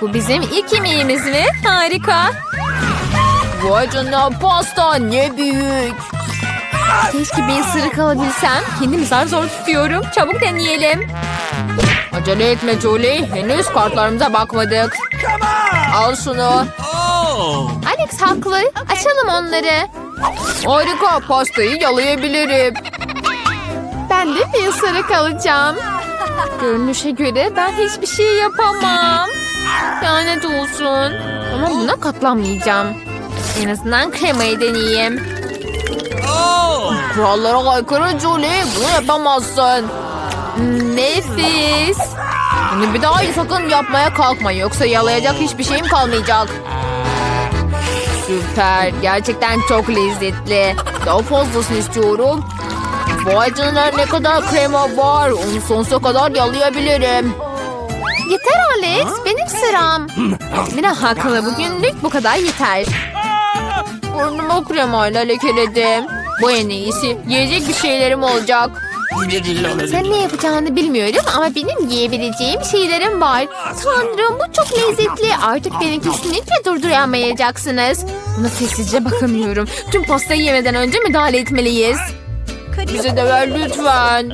Bu bizim ilk yemeğimiz mi? Harika. Vay canına pasta ne büyük. Keşke bir ısırık alabilsem. Kendimi zar zor tutuyorum. Çabuk deneyelim. Acele etme Julie. Henüz kartlarımıza bakmadık. Al şunu. Alex haklı. Açalım onları. Harika pastayı yalayabilirim. Ben de bir ısırık alacağım. Görünüşe göre ben hiçbir şey yapamam. Olsun. Ama buna katlanmayacağım. En azından kremayı deneyeyim. Kurallara aykırı Julie. Bunu yapamazsın. Nefis. Bunu bir daha sakın yapmaya kalkma. Yoksa yalayacak hiçbir şeyim kalmayacak. Süper. Gerçekten çok lezzetli. Daha fazlasını istiyorum. Vay canına ne kadar krema var. Onu sonsuza kadar yalayabilirim. Yeter Alex. Benim sıram. Mira haklı. Bugünlük bu kadar yeter. Burnumu kremayla lekeledim. Bu en iyisi. Yiyecek bir şeylerim olacak. Sen ne yapacağını bilmiyorum ama benim yiyebileceğim şeylerim var. Tanrım bu çok lezzetli. Artık beni kesinlikle durduramayacaksınız. Buna sessizce bakamıyorum. Tüm pastayı yemeden önce müdahale etmeliyiz. Bize de ver lütfen.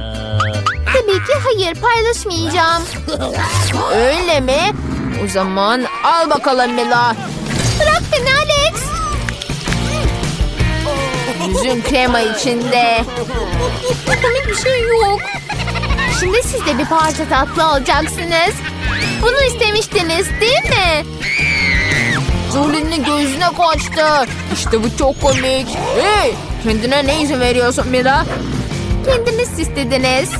Ki hayır paylaşmayacağım. Öyle mi? O zaman al bakalım Mila. Bırak beni Alex. Yüzün krema içinde. Komik bir şey yok. Şimdi siz de bir parça tatlı alacaksınız. Bunu istemiştiniz değil mi? Julie'nin gözüne kaçtı. İşte bu çok komik. Hey, kendine ne izin veriyorsun Mira? Kendiniz istediniz.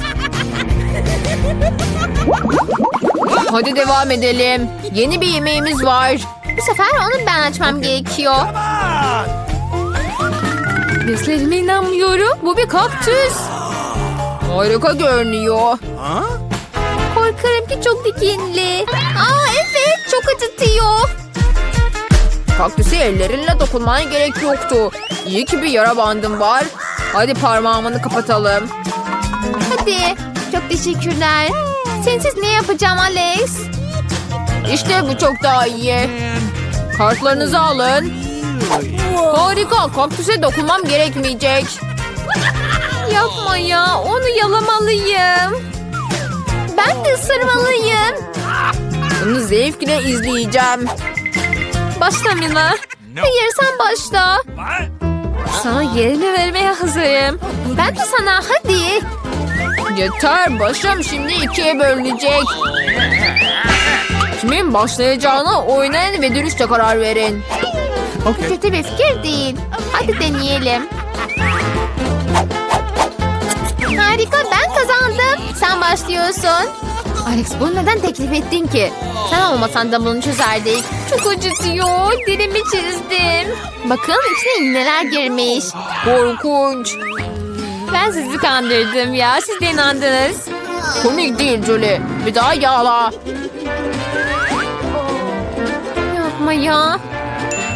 Hadi devam edelim. Yeni bir yemeğimiz var. Bu sefer onu ben açmam gerekiyor. Gözlerime inanmıyorum. Bu bir kaktüs. Harika görünüyor. Korkarım ki çok dikenli. Aa evet çok acıtıyor. Kaktüse ellerinle dokunmana gerek yoktu. İyi ki bir yara bandım var. Hadi parmağımını kapatalım. Hadi. Çok teşekkürler. Sensiz ne yapacağım Alex? İşte bu çok daha iyi. Kartlarınızı alın. Harika. Kaktüse dokunmam gerekmeyecek. Yapma ya. Onu yalamalıyım. Ben de ısırmalıyım. Bunu zevkle izleyeceğim. Başla Mila. Hayır sen başla. Sana yerini vermeye hazırım. Ben de sana hadi. Yeter başım şimdi ikiye bölünecek. Kimin başlayacağına oynayın ve dürüstçe karar verin. O kötü bir fikir değil. Hadi deneyelim. Harika ben kazandım. Sen başlıyorsun. Alex bunu neden teklif ettin ki? Sen olmasan da bunu çözerdik. Çok acıtıyor. Dilimi çizdim. Bakın içine iğneler girmiş. Korkunç. Ben sizi kandırdım ya. Siz de inandınız. Komik değil Julie. Bir daha yağla. Yapma ya.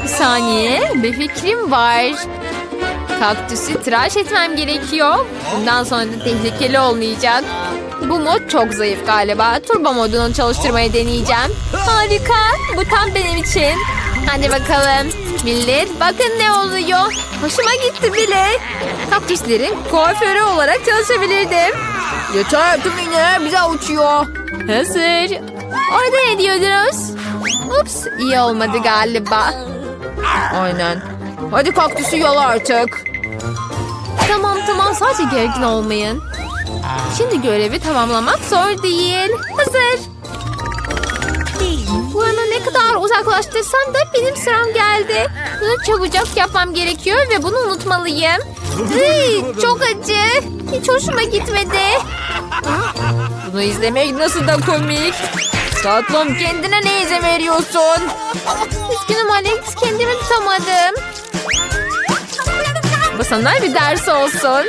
Bir saniye. Bir fikrim var. Kaktüsü tıraş etmem gerekiyor. Bundan sonra da tehlikeli olmayacak. Bu mod çok zayıf galiba. Turbo modunu çalıştırmayı deneyeceğim. Harika. Bu tam benim için. Hadi bakalım. Millet bakın ne oluyor. Hoşuma gitti bile. Kaktüslerin kuaförü olarak çalışabilirdim. Yeter tüm iğneler bize uçuyor. Hazır. Orada ne diyordunuz? Ups iyi olmadı galiba. Aynen. Hadi kaktüsü yala artık. Tamam tamam sadece gergin olmayın. Şimdi görevi tamamlamak zor değil. Hazır. Bunu ne kadar uzaklaştırsam da benim sıram geldi. Bunu çabucak yapmam gerekiyor ve bunu unutmalıyım. Iy, çok acı. Hiç hoşuma gitmedi. Bunu izlemek nasıl da komik. Tatlım kendine ne izin veriyorsun? Üzgünüm Alex kendimi tutamadım. Bu sana bir ders olsun.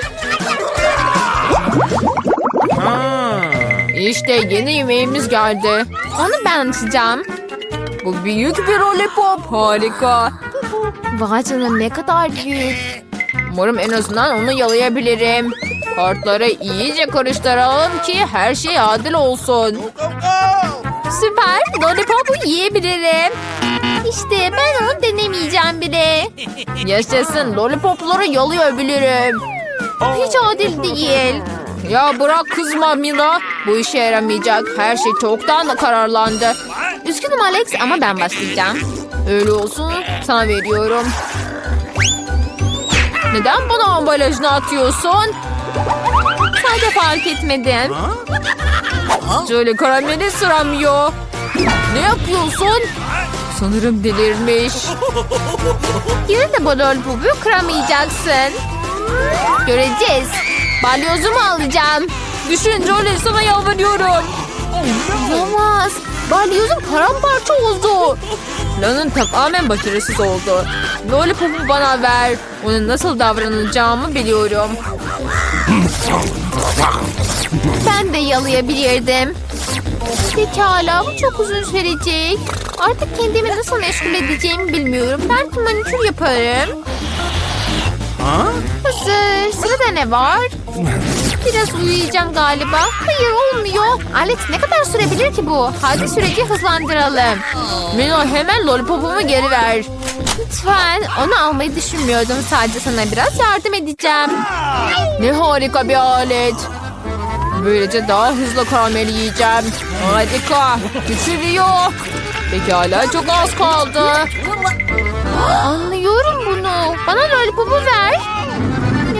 İşte yeni yemeğimiz geldi. Onu ben açacağım. Bu büyük bir lollipop. Harika. Vay canına ne kadar büyük. Umarım en azından onu yalayabilirim. Kartları iyice karıştıralım ki her şey adil olsun. Süper. Lollipop'u yiyebilirim. İşte ben onu denemeyeceğim bile. Yaşasın. Lollipopları yalayabilirim. Hiç adil değil. Ya bırak kızma Mila. Bu işe yaramayacak. Her şey çoktan kararlandı. Üzgünüm Alex ama ben başlayacağım. Öyle olsun. Sana veriyorum. Neden bana ambalajını atıyorsun? Sadece fark etmedim. Şöyle karameli sıramıyor. Ne yapıyorsun? Sanırım delirmiş. Yine de bu lollipopu kıramayacaksın. Göreceğiz. Balyozumu alacağım. Düşün Jolie sana yalvarıyorum. Olamaz. Balyozum paramparça oldu. Planın tamamen başarısız oldu. Lollipop'u bana ver. Ona nasıl davranacağımı biliyorum. Ben de yalayabilirdim. Pekala bu çok uzun sürecek. Artık kendimi nasıl meşgul edeceğimi bilmiyorum. Belki manikür yaparım. Hazır. Sırada ne var? Biraz uyuyacağım galiba. Hayır olmuyor. Alex ne kadar sürebilir ki bu? Hadi süreci hızlandıralım. Mino hemen lollipopumu geri ver. Lütfen. Onu almayı düşünmüyordum. Sadece sana biraz yardım edeceğim. Ne harika bir alet. Böylece daha hızlı karamel yiyeceğim. Harika. Küçülüyor. Pekala çok az kaldı. Anlıyorum bunu. Bana lollipopu ver.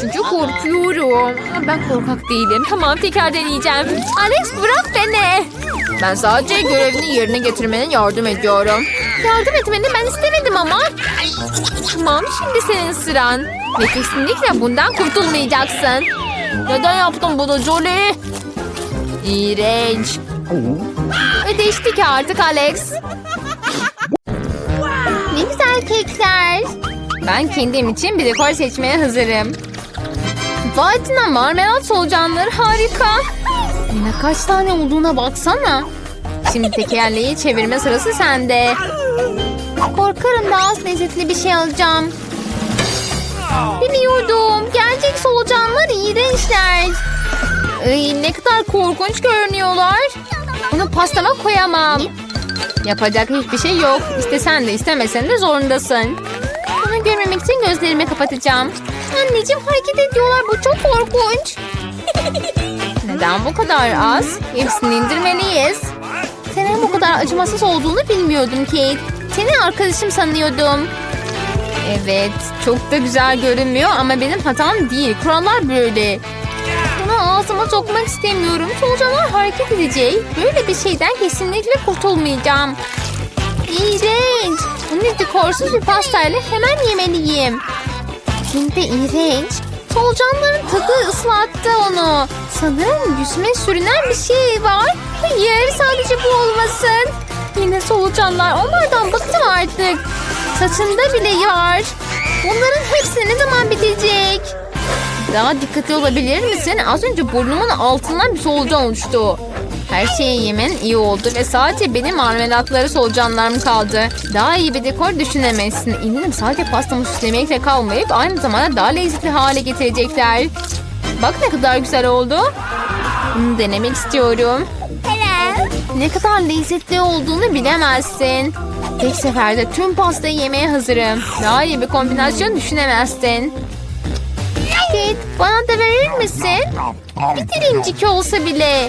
Çünkü korkuyorum. Ben korkak değilim. Tamam tekrar deneyeceğim. Alex bırak beni. Ben sadece görevini yerine getirmenin yardım ediyorum. Yardım etmeni ben istemedim ama. Tamam şimdi senin sıran. Ve kesinlikle bundan kurtulmayacaksın. Neden yaptın bunu Jolie? İğrenç. Ödeştik artık Alex. Ne güzel kekler. Ben kendim için bir dekor seçmeye hazırım. Vati'nin marmelat solucanları harika. Yine kaç tane olduğuna baksana. Şimdi tekerleği çevirme sırası sende. Korkarım daha az lezzetli bir şey alacağım. Biliyordum. Gerçek solucanlar iğrençler. Ay, ne kadar korkunç görünüyorlar. Bunu pastama koyamam. Yapacak hiçbir şey yok. İstesen de istemesen de zorundasın. Bunu görmemek için gözlerimi kapatacağım. Anneciğim hareket ediyorlar. Bu çok korkunç. Neden bu kadar az? Hepsini indirmeliyiz. Senin bu kadar acımasız olduğunu bilmiyordum Kate. Seni arkadaşım sanıyordum. Evet, çok da güzel görünmüyor ama benim hatam değil. Kurallar böyle. Bunu ağzıma sokmak istemiyorum. Solucanlar hareket edecek. Böyle bir şeyden kesinlikle kurtulmayacağım. İğrenç. Bunu dekorsuz bir pastayla hemen yemeliyim. De iğrenç. Solucanların tadı ıslattı onu. Sanırım yüzüme sürünen bir şey var. Hayır sadece bu olmasın. Yine solucanlar. Onlardan bıktım artık. Saçında bile var. Bunların hepsi ne zaman bitecek? Daha dikkatli olabilir misin? Az önce burnumun altından bir solucan uçtu. Her şeyi yemen iyi oldu ve sadece benim marmelatları solucanlarım kaldı. Daha iyi bir dekor düşünemezsin. Eminim sadece pastamı süslemekle kalmayıp aynı zamanda daha lezzetli hale getirecekler. Bak ne kadar güzel oldu. Bunu denemek istiyorum. Ne kadar lezzetli olduğunu bilemezsin. Tek seferde tüm pastayı yemeye hazırım. Daha iyi bir kombinasyon düşünemezsin. Kit, bana da verir misin? Bir dilimcik olsa bile.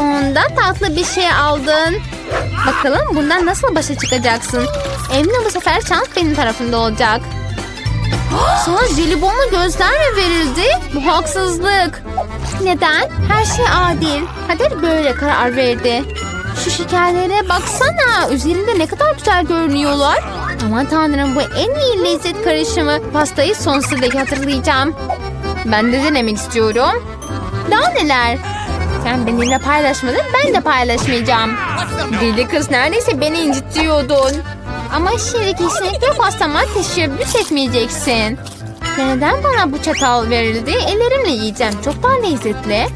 Sonunda tatlı bir şey aldın. Bakalım bundan nasıl başa çıkacaksın? Eminim bu sefer şans benim tarafımda olacak. Sana jelibonla gözler mi verildi? Bu haksızlık. Neden? Her şey adil. Kader böyle karar verdi. Şu şekerlere baksana. Üzerinde ne kadar güzel görünüyorlar. Aman tanrım bu en iyi lezzet karışımı. Pastayı sonsuza dek hatırlayacağım. Ben de denemek istiyorum. Daha neler? Sen benimle paylaşmadın, ben de paylaşmayacağım. Deli kız neredeyse beni incitiyordun. Ama şimdi kesinlikle pastama teşebbüs etmeyeceksin. Neden bana bu çatal verildi? Ellerimle yiyeceğim. Çok daha lezzetli.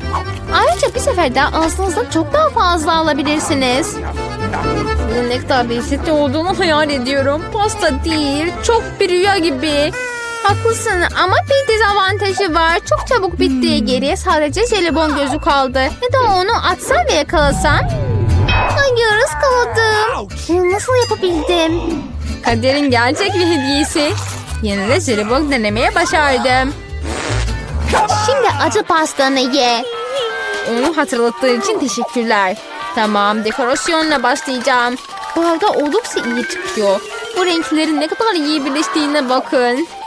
Ayrıca bir seferde ağzınızda çok daha fazla alabilirsiniz. Bunun ne kadar lezzetli olduğunu hayal ediyorum. Pasta değil, çok bir rüya gibi. Haklısın ama bir dezavantajı var. Çok çabuk bitti. Geriye sadece jelibon gözü kaldı. Ya da onu atsam ve yakalasam? Hayır ıskaladım. Nasıl yapabildim? Kaderin gerçek bir hediyesi. Yine de jelibon denemeye başardım. Şimdi acı pastanı ye. Onu hatırlattığın için teşekkürler. Tamam dekorasyonla başlayacağım. Bu arada oldukça iyi çıkıyor. Bu renklerin ne kadar iyi birleştiğine bakın.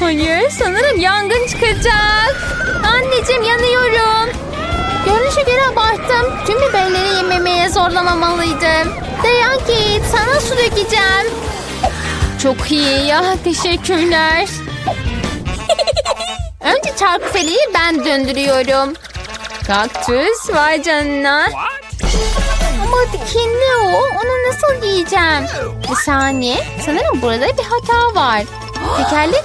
Hayır sanırım yangın çıkacak. Anneciğim yanıyorum. Görünüşe göre abarttım. Tüm biberleri yememeye zorlamamalıydım. Dayan Kate sana su dökeceğim. Çok iyi ya teşekkürler. Önce çarkıfeliği ben döndürüyorum. Kaktüs vay canına. Ama dikenli o. Onu nasıl yiyeceğim? Bir saniye. Sanırım burada bir hata var. Tekerlek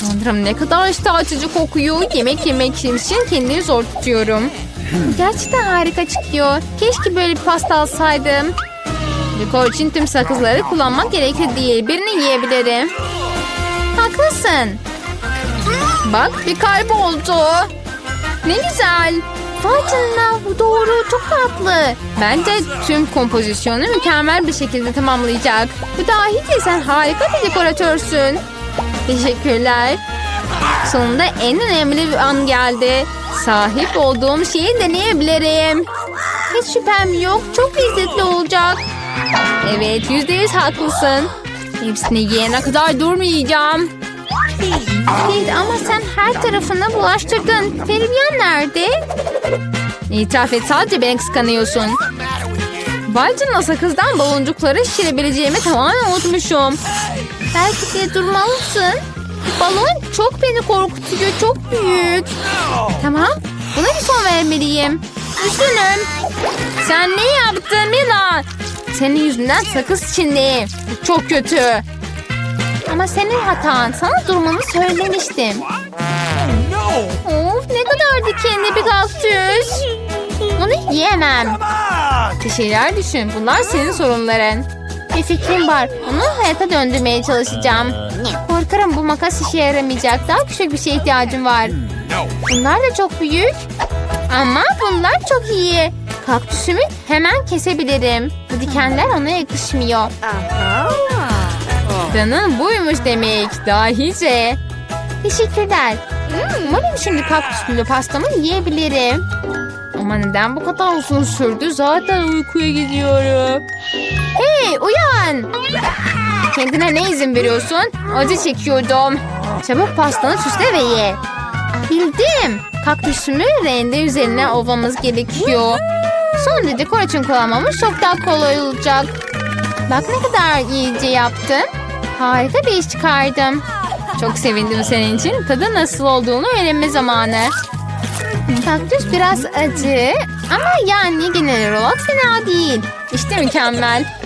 Tanrım ne kadar iştah açıcı kokuyor. Yemek yemek için kendimi zor tutuyorum. Gerçekten harika çıkıyor. Keşke böyle bir pasta alsaydım. Dekor için tüm sakızları kullanmak gerekli değil. Birini yiyebilirim. Haklısın. Bak bir kalp oldu. Ne güzel. Vay canına bu doğru çok tatlı. Bence tüm kompozisyonu mükemmel bir şekilde tamamlayacak. Bu dahi sen harika bir dekoratörsün. Teşekkürler. Sonunda en önemli bir an geldi. Sahip olduğum şeyi deneyebilirim. Hiç şüphem yok. Çok lezzetli olacak. Evet yüzde yüz haklısın. Hepsini yiyene kadar durmayacağım. Pete ama sen her tarafına bulaştırdın. Terbiyen nerede? İtiraf et sadece beni kıskanıyorsun. Vay canına sakızdan baloncukları şişirebileceğimi tamamen unutmuşum. Belki de durmalısın. Balon çok beni korkutuyor. Çok büyük. Tamam. Buna bir son vermeliyim. Üzgünüm. Sen ne yaptın Mila? Senin yüzünden sakız. Bu çok kötü. Ama senin hatan. Sana durmanı söylemiştim. Of ne kadar dikenli bir kaktüs. Bunu yiyemem. Bir şeyler düşün. Bunlar senin sorunların. Bir fikrim var. Onu hayata döndürmeye çalışacağım. Korkarım bu makas işe yaramayacak. Daha küçük bir şeye ihtiyacım var. Bunlar da çok büyük. Ama bunlar çok iyi. Kaktüsümü hemen kesebilirim. Bu dikenler ona yakışmıyor. Danın buymuş demek. Dahice. Teşekkürler. Umarım şimdi kaktüslü pastamı yiyebilirim. Ama neden bu kadar uzun sürdü? Zaten uykuya gidiyorum. Kendine ne izin veriyorsun? Acı çekiyordum. Çabuk pastanı süsle ve ye. Bildim. Kaktüsümü rende üzerine ovamız gerekiyor. Sonra dekor için kullanmamız çok daha kolay olacak. Bak ne kadar iyice yaptım. Harika bir iş çıkardım. Çok sevindim senin için. Tadı nasıl olduğunu öğrenme zamanı. Kaktüs biraz acı ama yani genel olarak fena değil. İşte mükemmel.